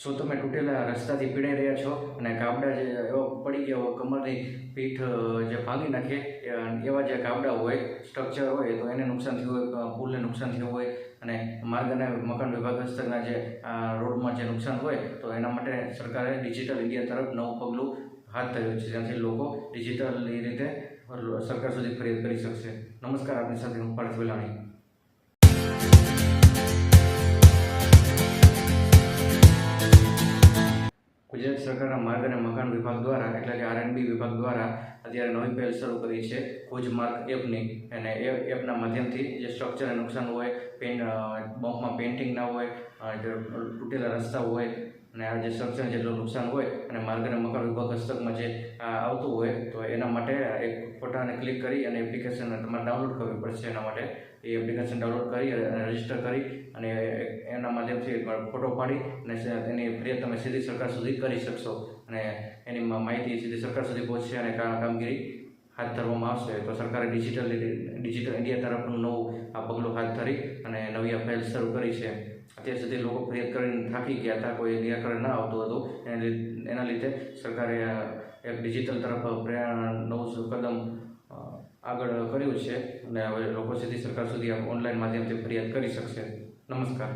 શું તમે તૂટેલા રસ્તાથી પીડાઈ રહ્યા છો? અને કાબડા જે એવો પડી ગયા હોય, કમરની પીઠ જે ભાંગી નાખે એવા જે કાબડા હોય સ્ટ્રક્ચર હોય, તો એને નુકસાન થયું હોય પુલને નુકસાન થયું હોય, અને માર્ગ અને મકાન વિભાગ હસ્તકના જે રોડમાં જે નુકસાન હોય, તો એના માટે સરકારે ડિજિટલ ઇન્ડિયા તરફ નવું પગલું હાથ ધર્યું છે, જેનાથી લોકો ડિજિટલ રીતે સરકાર સુધી ફરિયાદ કરી શકશે. નમસ્કાર, આપની સાથે હું પાર્થ વેલાણી. સરકારના માર્ગ અને મકાન વિભાગ દ્વારા એટલે કે આરએનબી વિભાગ દ્વારા અત્યારે નવી પહેલ શરૂ કરી છે ભુજ માર્ગ એપની. અને એ એપના માધ્યમથી જે સ્ટ્રક્ચરને નુકસાન હોય પેન બમ્પમાં પેઇન્ટિંગ ના હોય તૂટેલા રસ્તા હોય, અને આ જે સ્ટ્રક્ચર જેટલું નુકસાન હોય, અને માર્ગ અને વિભાગ હસ્તકમાં જે આવતું હોય, તો એના માટે એક ફોટાને ક્લિક કરી અને એપ્લિકેશન તમારે ડાઉનલોડ કરવી પડશે. એના માટે એ એપ્લિકેશન ડાઉનલોડ કરી અને રજિસ્ટર કરી અને એના માધ્યમથી ફોટો પાડી અને એની ફરિયાદ તમે સીધી સરકાર સુધી કરી શકશો. અને એની માહિતી સીધી સરકાર સુધી પહોંચશે અને કામગીરી હાથ ધરવામાં આવશે. તો સરકારે ડિજિટલ ડિજિટલ ઇન્ડિયા તરફનું નવું આ પગલું હાથ ધરી અને નવી આ પહેલ શરૂ કરી છે. અત્યાર સુધી લોકો ફરિયાદ કરીને થાકી ગયા હતા. કોઈ નિરાકરણ ના આવતું હતું. એને લીધે સરકારે એક ડિજિટલ તરફ પ્રેરણા નવું કદમ આગળ કર્યું છે. અને હવે લોકો સીધી સરકાર સુધી ઓનલાઈન માધ્યમથી ફરિયાદ કરી શકશે. નમસ્કાર.